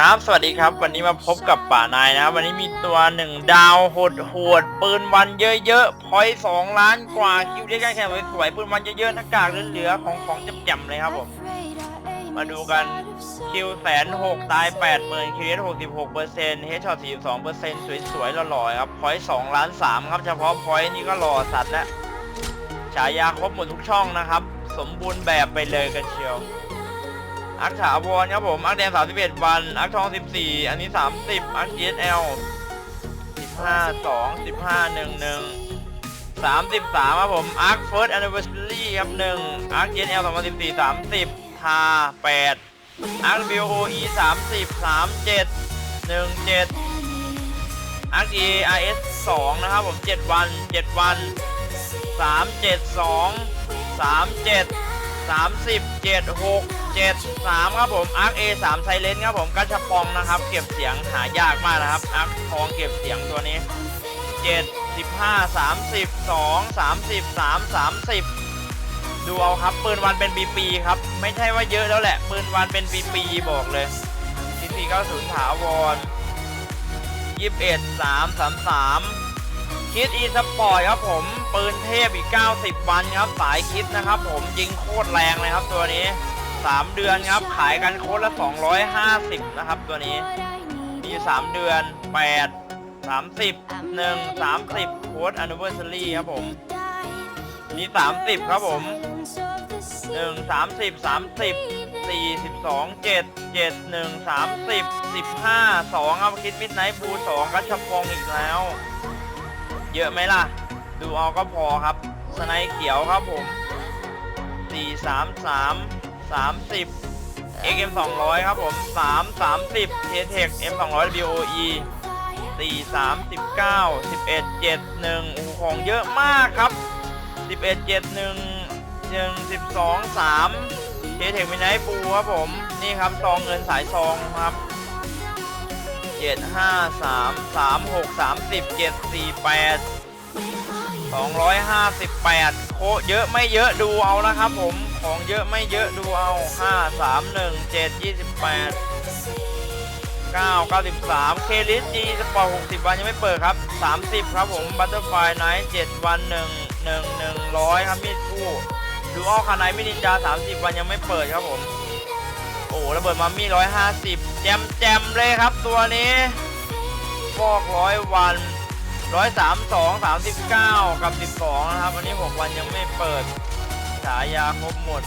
ครับ สวัสดีครับ วันนี้มาพบกับป่านายนะครับวันนี้มีตัวหนึ่งดาวโหดโหดปืนวันเยอะๆพอยสองล้านกว่าคิวเรียกแข่งสวยๆปืนวันเยอะๆหน้ากากเหลือๆของของจำๆเลยครับผม มาดูกันคิวแสนหกตายแปดหมื่นคิวเอสหกสิบหกเปอร์เซ็นต์เฮดช็อตสี่สองเปอร์เซ็นต์สวยๆหล่อๆครับพอยสองล้านสามครับเฉพาะพอยนี่ก็หล่อสัตว์แล้วฉายาครบหมดทุกช่องนะครับ สมบูรณ์แบบไปเลยกันเชียว อักถาวรครับผมอักแดง31 วัน อักทอง 14 อันนี้ 30 อัก GSL 15 2 15 11 33ครับผมอัก First Anniversary ครับ1อัก GSL 2014 30ทา8อัก BOE 30 37 17อัก EARS 2นะครับผม7วัน7วัน372 37 30 76 73ครับผมอาร์ค A3 ไซเลนครับผมกัชปองนะครับ เก็บเสียงหายากมากนะครับอาร์คทองเก็บเสียงตัวนี้ 7 15 32 33 30 ดูเอาครับปืนวันเป็นปีปีครับ ไม่ใช่ว่าเยอะแล้วแหละ ปืนวันเป็นปีปีบอกเลยทีสี่เก้าศูนย์ถาวร21 3 3 3 คิดอีสปอร์ตครับผม ปืนเทพอีก 90 วันครับ สายคิดนะครับผมยิงโคตรแรงเลยครับตัวนี้ 3 เดือนครับ ขายกันโค้ดละ 250 นะครับตัวนี้ มี 3 เดือน 8 30 1 30 โค้ด anniversary ครับผม มี 30 ครับผม 1 30 30 42 7 7 1 30 15 2 ครับคิดมิดไนท์บู2กัชปองอีกแล้ว เยอะไหมล่ะ ดูเอาก็พอครับสไนเขียวครับผม 4 3 3 30 XM 200ครับผม 3 30 T-Tech M 200 WOE 4 3 19 11 7 1อ้โหของเยอะมากครับ 11 7 1 1 12 3 T-Tech Midnight Blue ครับผม นี่ครับซองเงินสายซองครับ 7 5 3 3 6 30 7 4 8 258โคเยอะไม่เยอะดูเอานะครับผมของเยอะไม่เยอะดูเอา5 3 1 7 28 9 93เคลิสจีสปอร์ต60วันยังไม่เปิดครับ30ครับผมบัตเตอร์ไฟไนท์7วัน1 1 100ครับมีดคู่ดูออคาไนมินินจา30วันยังไม่เปิดครับผม อ้ระเบิดมามี่150แจมแจมเลยครับตัวนี้ฟอกร้อยวันร้อยสามสองสามสิบเก้ากับสิบสองนะครับวันนี้หกวันยังไม่เปิดฉายาครบหมด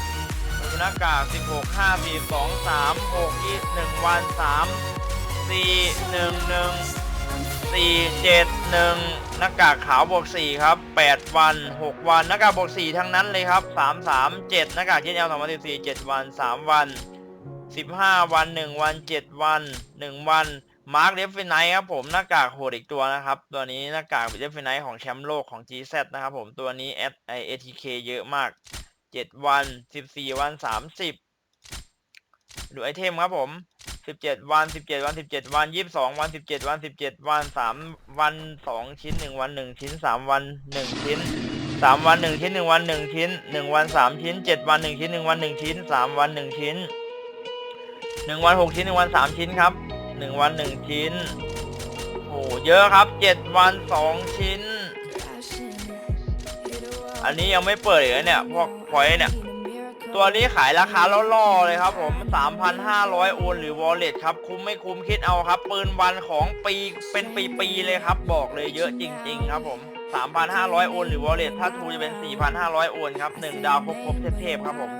หน้ากากสิบหกห้าสี่สองสามหกยี่หนึ่งวันสามสี่หนึ่งหนึ่งสี่เจ็ดหนึ่งหน้ากากขาวบวกสี่ครับแปดวันหกวันหน้ากากบวกสี่ทั้งนั้นเลยครับสามสามเจ็ดหน้ากากที่แอลสองพันสิบสี่เจ็ดวันสามวัน สิบห้าวันหนึ่งวันเจ็ดวันหนึ่งวันมาร์คเดฟฟินไนครับผมหน้ากากโหดอีกตัวนะครับ ตัวนี้หน้ากากเดฟฟินไนของแชมป์โลกของ GZ นะครับผมตัวนี้ S I A T K เยอะมาก7วัน14วัน30ดูไอเทมครับผม17วัน17วัน17วัน22วัน17วัน17วัน3วัน2ชิ้น1วัน1ชิ้น3วัน1ชิ้น3วัน1ชิ้น1วัน1ชิ้น1วัน3ชิ้น7วัน1ชิ้น1วัน1ชิ้น3วัน1ชิ้น 1วัน6ชิ้น1วัน3ชิ้นครับหนึ่งวันหนึ่งชิ้นโอ้เยอะครับเจ็ดวันสองชิ้น อันนี้ยังไม่เปิดเลยเนี่ยพวกพอยเนี่ย ตัวนี้ขายราคาล่อๆเลยครับผม3,500โอนหรือ wallet ครับ คุ้มไม่คุ้มคิดเอาครับ ปืนวันของปีเป็นปีๆเลยครับ บอกเลยเยอะจริง ๆ ครับผม3,500โอนหรือ wallet ถ้าทูจะเป็น4,500โอนครับ1ดาวครบๆเทพๆครับผม